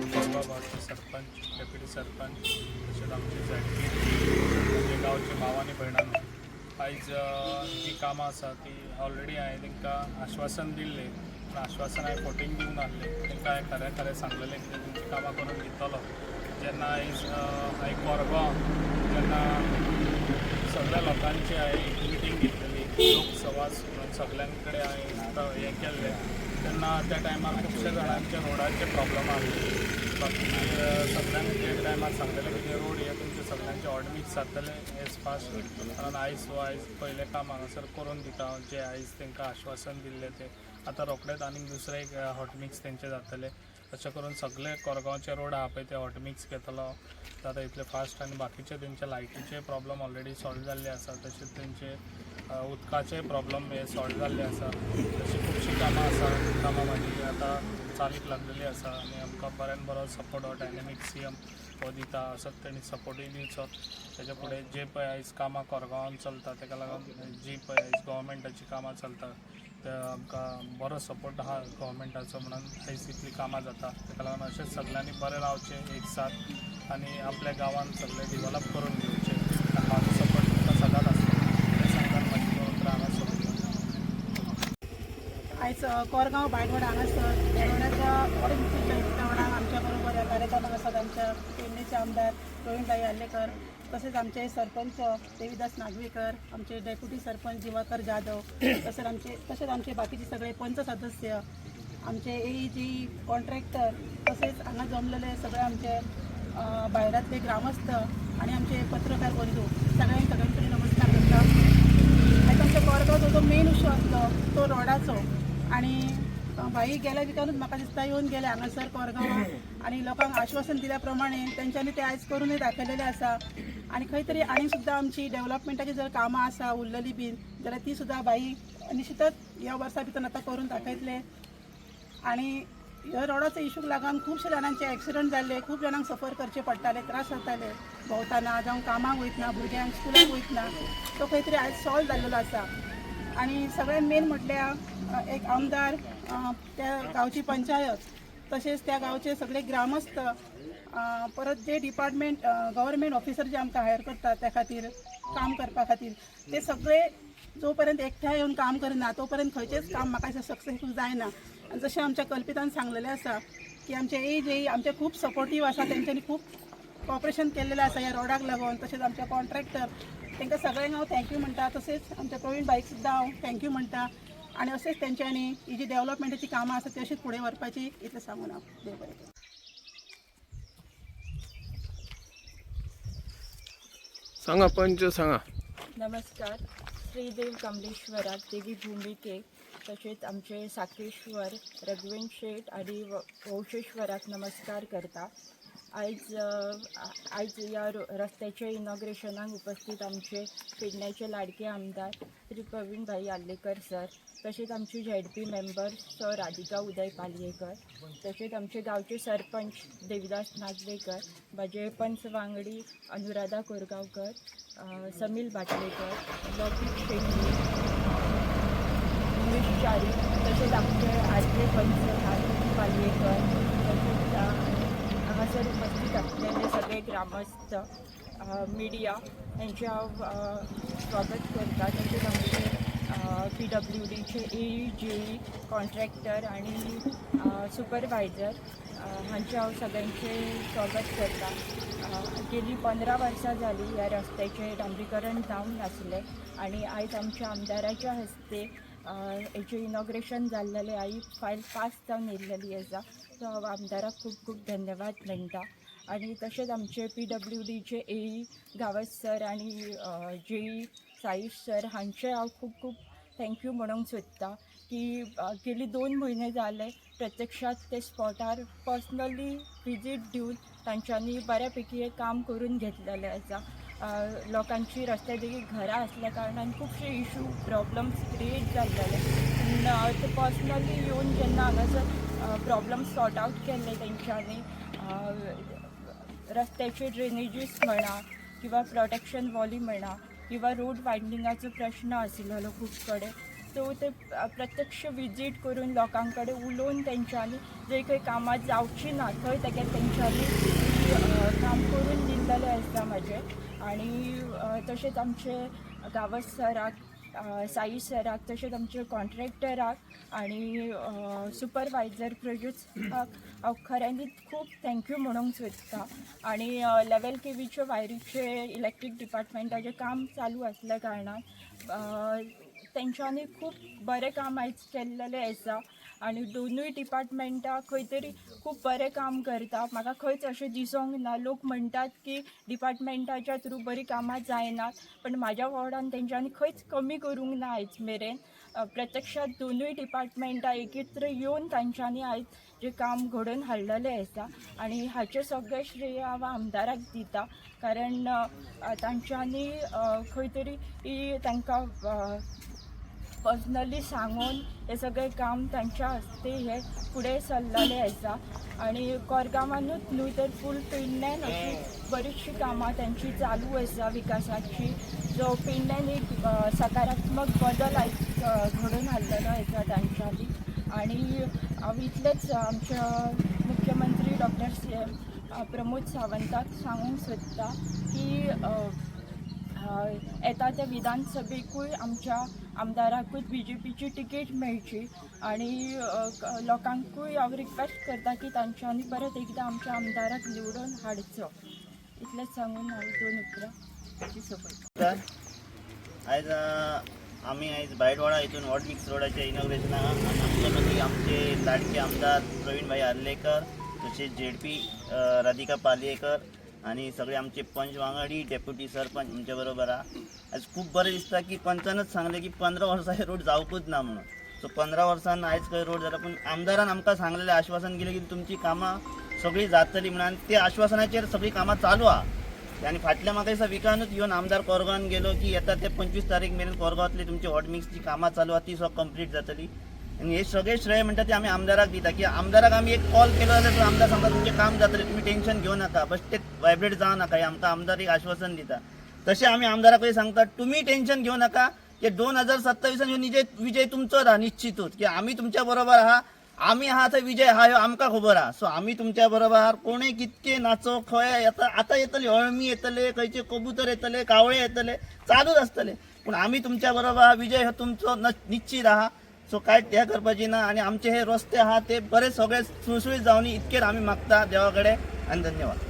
Sarpanch deputy sarpanch तशेंच आमचे झडपी म्हणजे गांवचे भाव भयणां आयज अ, जी कामां आसा ती ऑलरेडी हांवें तांकां आश्वासन दिल्लें पूण आश्वासन हांवें फोटींग दिवंक नासलें तांकां हांवें खरें खरें सांगलेलें की तुमची कामां करून दितलो. जेन्ना आयज अ, हांवें कोरगांव जेन्ना सगळ्या लोकांची हांवें मिटींग घेतलेली लोकसभा सगळ्यां कडेन हांवें आतां हें केल्लें तेन्ना त्या टायमार खुबशे जाणांचे रोडाचे प्रॉब्लम आसले बाकी सगळ्यांक ते टायमार सांगलेले की रोड हे तुमचे सगळ्यांचे ऑडमिक्स जातले एज फास्ट कारण आयज सो आयज पयले काम हांगासर करून दिता जे आयज तांकां आश्वासन दिल्लें ते. आतां रोखडेच आनीक दुसरे एक हॉटमिक्स तेंचे जातले. अशें करून सगळे कोरगांवचे रोड आहा पळय ते हॉटमिक्स घेतलो. आतां इतले फास्ट आनी बाकीचे तेंचे लायटीचे प्रॉब्लम ऑलरेडी सॉल्व जाल्ले आसा तशेंच तेंचे उदकाचे प्रॉब्लम हे सॉल्व जाल्ले आसा तशीं खुबशीं कामां आसा कामां म्हाजी आतां चालीक लागलेली आसा आनी आमकां बऱ्यान बरो सपोर्ट हो डायनेमीक सी एम हो दिता असोच तेणी सपोर्टूय दिवचो तेजे फुडें जे पळय आयज कामां कोरगांवान चलता तेका लागून जी पळय आयज गोवमेंटाची कामां चलता तर आमकां बरो सपोर्ट आहा गोवमेंटाचो म्हणून. आयज इतलीं कामां जाता. ताका लागून अशेंच सगळ्यांनी बरें रावचें एक साथ आनी आपल्या गांवांत सगळें डिवलप करून घेवचें. आनी सपोर्ट तुमकां सदांच आसता आयज कोरगांव बायगोड हांगासर देवळाच्या ऑरेंजच्या वांगडा आमच्या बरोबर कार्यक्रम आसात आमच्या पेडणेचे आमदार प्रवीणभाई आल्लेकर तसेच आमचे सरपंच देवीदास नागवेकर आमचे डेप्युटी सरपंच दिवाकर जाधव तसेच आमचे तसेच आमचे बाकीचे सगळे पंच सदस्य आमचे ए जी कॉन्ट्रॅक्टर तसेच हांगा जमलेले सगळे आमचे अ, भायरातले ग्रामस्थ आणि आमचे पत्रकार बंधू सगळ्यांक सगळ्यांकडे नमस्कार करता. आणि आमच्या कोरगांवचो जो मेन इशू आसलो तो रोडाचो. आनी भाई गेल्या विकानूच म्हाका दिसता येवन गेले हांगासर कोरगांवां आनी लोकांक आश्वासन दिल्या प्रमाणे तेंच्यांनी ते आयज करूनय दाखयलेले आसा आनी खंय तरी आनी सुद्दां आमची डेव्हलपमेंटाची जर कामां आसा उरलेली बीन जाल्यार ती सुद्दां बाई निश्चितच ह्या वर्सा भितर आतां करून दाखयतले आनी ह्या रोडाचो इशूक लागून खुबशे जाणांचे ॲक्सिडंट जाल्ले खूब जाणांक सफर करचे पडटाले त्रास जाताले भोंवताना जावं कामाक वयतना भुरग्यांक स्कुलाक वयतना तो खंय तरी आयज सॉल्व जाल्लो आसा आनी सगळ्यात मेन म्हटल्यार एक आमदार त्या गांवची पंचायत तशेंच त्या गांवचे सगळे ग्रामस्थ परत जे डिपार्टमेंट गव्हर्मेंट ऑफिसर जे आमकां हायर करतात त्या खातीर काम करपा खातीर ते सगळे जो पर्यंत एकठांय येवन काम करना तो पर्यंत खंयचेच काम म्हाका सक्सेसफूल जायना. आनी जशें आमच्या कल्पितान सांगलेलें आसा की आमचे ए जे आमचे खूब सपोर्टीव आसा तेंच्यांनी खूब कॉपरेशन केलेलं आसा ह्या रोडाक लागून तशेंच आमचे कॉन्ट्रॅक्टर तांकां सगळ्यांक हांव हो थँक्यू म्हणटा तशेंच आमच्या प्रवीण बाईक सुद्दां हांव हो थँक्यू म्हणटा आनी अशेंच तेंच्यांनी ही जी डेव्हलपमेंटची कामां आसा ती अशीच फुडें व्हरपाची इथं सांगून हांव देव बरें सांगा पंच सांगा. नमस्कार. श्रीदेव कमलेश्वरा देवी भूमिके तसेच आमचे साकेश्वर रघुवेंद शेठ आणि वंशेश्वराक नमस्कार करता. आयज आयज या रस्त्याच्या इनॉग्रेशनाक उपस्थित आमचे पेडण्याचे लाडके आमदार श्री प्रवीणभाई आल्लेकर सर तसेच आमचे Z P member sir Radhika Uday Palyekar तसेच आमचे गावचे सरपंच देविदास नागवेकर माझे पंच वांगडी अनुराधा कोरगावकर समील भाटलेकर लौकिक शेट्टी उमेश चारी तसेच आमचे आदले पंच हार्दिक पालवेकर तसेच अ, उपस्थित असलेले सगळे ग्रामस्थ मीडिया मिडिया हांव स्वागत करता तसेच आमचे पी डब्ल्यू डीचे ए जे कॉन्ट्रॅक्टर आणि सुपरवायझर हांचे हांव सगळ्यांचे स्वागत करता गेली पंदरा वर्सां जाली ह्या रस्त्याचें डांबरीकरण जावन नासलें आनी आयज आमच्या आमदाराच्या हस्ते हेजें इनॉग्रेशन जाल्लेलें आई फायल पास जावन येयल्लेली आसा सो हांव आमदाराक खूब खूब धन्यवाद म्हणटा आनी तशेंच आमचे पी डब्ल्यू डीचे ए गावस सर आनी जे साईश सर हांचे हांव खूब खूब थँक्यू म्हणूंक सोदता की गेली दोन म्हयने जाले प्रत्यक्षात ते स्पॉटार पर्सनली विजीट दिवन तांच्यांनी बऱ्यापैकी हे काम करून घेतलेलें आसा लोकांची रस्त्या देगीर घरां असल्या कारणान खुबशे इशू प्रॉब्लम्स क्रिएट जाताले पूण ते पर्सनली येवन जेन्ना हांगासर प्रॉब्लम सॉर्ट आवट केल्ले तेंच्यांनी रस्त्याचे ड्रेनेजीस म्हणा किंवा प्रोटेक्शन वॉली म्हणा किंवा रोड वायंडिंगाचो प्रश्न आशिल्लो खूब कडेन सो ते प्रत्यक्ष विजीट करून लोकां कडेन उलोवन तेंच्यांनी जे खंय कामां जावची ना थंय तेगे तेंच्यांनी काम करून दिल्लेलें आसता म्हाजें आनी तशेंच आमचे गावस सराक साई सराक तशेंच आमचे कॉन्ट्रॅक्टराक आनी सुपरवायझर प्रोड्यूस हांव खऱ्यांनीच खूब थँक्यू म्हणूंक सोदतां आनी लेवल केवीचे वायरीचे इलेक्ट्रीक डिपार्टमेंटाचें काम चालू आसल्या कारणान तेंच्यांनी खूब बरें काम आयज केल्लेलें आसा आनी दोनूय डिपार्टमेंटां खंय तरी खूब बरें काम करता म्हाका खंयच अशें दिसोंक ना लोक म्हणटात की डिपार्टमेंटाच्या थ्रू बरीं कामां जायनात पण म्हाज्या वॉर्डान तेंच्यांनी खंयच कमी करूंक ना आयज मेरेन प्रत्यक्षात दोनूय डिपार्टमेंटां एकत्र येवन तांच्यांनी आयज जें काम घडोवन हाडलेलें आसा आनी हाचें सगळें श्रेय हांव आमदाराक दिता. कारण तांच्यांनी खंय तरी तांकां पर्सनली सांगून हे सगळें काम तांच्या हस्ते हे फुडें सरलेलें आसा आनी कोरगामानूच न्हू तर फूल पेडण्यान अशी बरीचशी कामां तांची चालू आसा विकासाची. जो पेडण्यान एक सकारात्मक बदल आय घडून हाडलेलो आसा तांच्यांनी आनी हांव इतलेंच आमच्या मुख्यमंत्री डॉक्टर सी एम प्रमोद सावंताक सांगूंक सोदता की येता त्या विधानसभेकूय आमच्या आमदाराकूच बी जे पीची तिकेट मेळची आणि लोकांकूय हांव रिक्वेस्ट करता की तांच्यांनी परत एकदां आमच्या आमदाराक निवडून हाडचो. इतलेंच सांगून हांव दोन उतरां सोंपयतां आयज आमी आयज बायडवाडा हितून वॉर्ड मिक्स रोडाच्या इनॉग्रेशनाक आमचे मदीं आमचे लाडके आमदार प्रवीणभाई आर्लेकर तशेंच झेडपी राधिका पालयेकर आनी सगळे आमचे पंच वांगडी डेप्युटी सरपंच आमच्या बरोबर आहा आयज खूब बरें दिसता की पंचानच सांगलें की पंदरा वर्सां हे रोड जावपूच ना म्हणून. सो पंदरा वर्सान आयज खंय रोड जाला पूण आमदारान आमकां सांगलेलें आश्वासन केलें की तुमची कामां सगळीं जातली म्हणून. आनी त्या आश्वासनाचेर सगळीं कामां चालू आहा. आणि फाटल्या म्हाका दिसता विकानूच येवन आमदार कोरगांवान गेलो की येता ते पंचवीस तारीख मेरेन कोरगांवांतली तुमची हॉट मिक्सची कामां चालू आहा ती सगळं कंप्लीट जातली. आनी हे सगळे श्रेय म्हणटा ते आमी आमदाराक दिता. की आमदाराक आमी एक कॉल केलो जाल्यार तो आमदार सांगता तुमचें काम जातलें तुमी टेन्शन घेवं नाका बस ते वायब्रेट जावं नाका. हे आमकां आमदार एक आश्वासन दिता. तशें आमी आमदाराकूय सांगता तुमी टेन्शन घेवं नाका की दोन हजार सत्तावीसान ह्यो निजय विजय तुमचोच आहा निश्चितूच. की आमी तुमच्या बरोबर आहा आमी आहा थंय विजय आहा ह्यो आमकां खबर आहा. सो आमी तुमच्या बरोबर आहा कोणूय कितके नाचो खंय येता आतां येतले अळमी येतले खंयचे कबूतर येतले कावळे येतले चालूच आसतले पूण आमी तुमच्या बरोबर आहा विजय हो तुमचो न- निश्चित आहा. सो कांयच हें करपाची ना आनी आमचे हे रस्ते आहा ते बरे सगळे सुळसुळीत जावन इतकेच आमी मागता देवा कडेन आनी धन्यवाद.